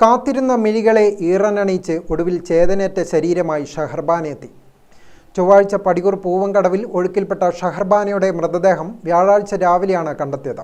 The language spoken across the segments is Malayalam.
കാത്തിരുന്ന മിഴികളെ ഈറനണിയിച്ച് ഒടുവിൽ ചേതനേറ്റ ശരീരമായി ഷഹർബാനെത്തി ചൊവ്വാഴ്ച പടികൂർ പൂവങ്കടവിൽ ഒഴുക്കിൽപ്പെട്ട ഷഹർബാനയുടെ മൃതദേഹം വ്യാഴാഴ്ച രാവിലെയാണ് കണ്ടെത്തിയത്.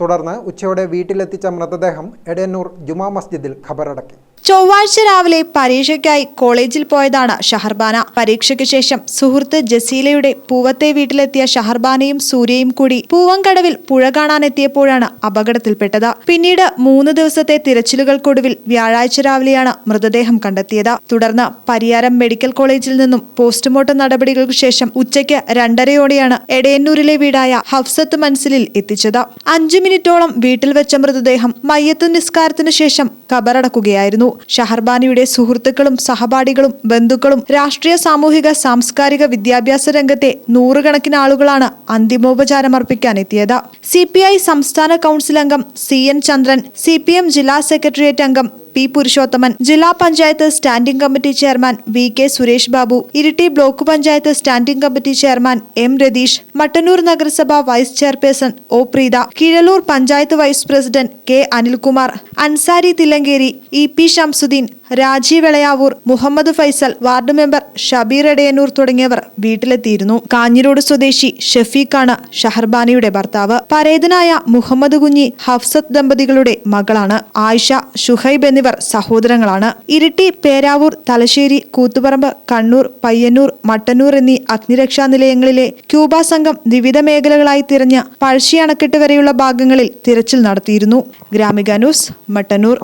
തുടർന്ന് ഉച്ചയോടെ വീട്ടിലെത്തിച്ച മൃതദേഹം എടയന്നൂർ ജുമാ മസ്ജിദിൽ ഖബറടക്കി. ചൊവ്വാഴ്ച രാവിലെ പരീക്ഷയ്ക്കായി കോളേജിൽ പോയതാണ് ഷഹർബാന. പരീക്ഷയ്ക്ക് ശേഷം സുഹൃത്ത് ജസീലയുടെ പൂവത്തെ വീട്ടിലെത്തിയ ഷഹർബാനയും സൂര്യയും കൂടി പൂവങ്കടവിൽ പുഴ കാണാനെത്തിയപ്പോഴാണ് അപകടത്തിൽപ്പെട്ടത്. പിന്നീട് മൂന്ന് ദിവസത്തെ തിരച്ചിലുകൾക്കൊടുവിൽ വ്യാഴാഴ്ച രാവിലെയാണ് മൃതദേഹം കണ്ടെത്തിയത്. തുടർന്ന് പരിയാരം മെഡിക്കൽ കോളേജിൽ നിന്നും പോസ്റ്റ്മോർട്ടം നടപടികൾക്ക് ശേഷം ഉച്ചയ്ക്ക് രണ്ടരയോടെയാണ് എടയന്നൂരിലെ വീടായ ഹഫ്സത്ത് മൻസിലിൽ എത്തിച്ചത്. അഞ്ചു മിനിറ്റോളം വീട്ടിൽ വെച്ച മൃതദേഹം മയ്യത്ത് നിസ്കാരത്തിനു ശേഷം കബറടക്കുകയായിരുന്നു. ഷഹർബാനിയുടെ സുഹൃത്തുക്കളും സഹപാഠികളും ബന്ധുക്കളും രാഷ്ട്രീയ സാമൂഹിക സാംസ്കാരിക വിദ്യാഭ്യാസ രംഗത്തെ നൂറുകണക്കിന് ആളുകളാണ് അന്തിമോപചാരം അർപ്പിക്കാനെത്തിയത് സി സംസ്ഥാന കൗൺസിൽ അംഗം സി എൻ ചന്ദ്രൻ സി ജില്ലാ സെക്രട്ടേറിയറ്റ് അംഗം പി പുരുഷോത്തമൻ ജില്ലാ panchayat standing committee chairman V K Suresh Babu Iritty block panchayat standing committee chairman M Ratheesh Mattannur നഗരസഭ vice chairperson O Preetha Keezhallur panchayat vice president K Anilkumar Ansari Thillankeri E P Shamsudheen Rajeev Velayavoor Muhammad Faisal ward member Shabeer Edayannur തുടങ്ങിയവർ വീട്ടിലെത്തിയിരുന്നു. കാഞ്ഞിരോട് സ്വദേശി ഷഫീഖാണ് ഷഹർബാനിയുടെ ഭർത്താവ്. പരേതനായ മുഹമ്മദ് കുഞ്ഞി ഹഫ്സത്ത് ദമ്പതികളുടെ മകളാണ്. ആയിഷ ഷുഹൈബ് എന്നിവർ സഹോദരങ്ങളാണ്. ഇരിട്ടി പേരാവൂർ തലശ്ശേരി കൂത്തുപറമ്പ് കണ്ണൂർ പയ്യന്നൂർ മട്ടന്നൂർ എന്നീ അഗ്നിരക്ഷാ നിലയങ്ങളിലെ ക്യൂബ സംഘം വിവിധ മേഖലകളായി തിരഞ്ഞ പഴശ്ശി അണക്കെട്ട് വരെയുള്ള ഭാഗങ്ങളിൽ തിരച്ചിൽ നടത്തിയിരുന്നു. ഗ്രാമിക ന്യൂസ് മട്ടന്നൂർ.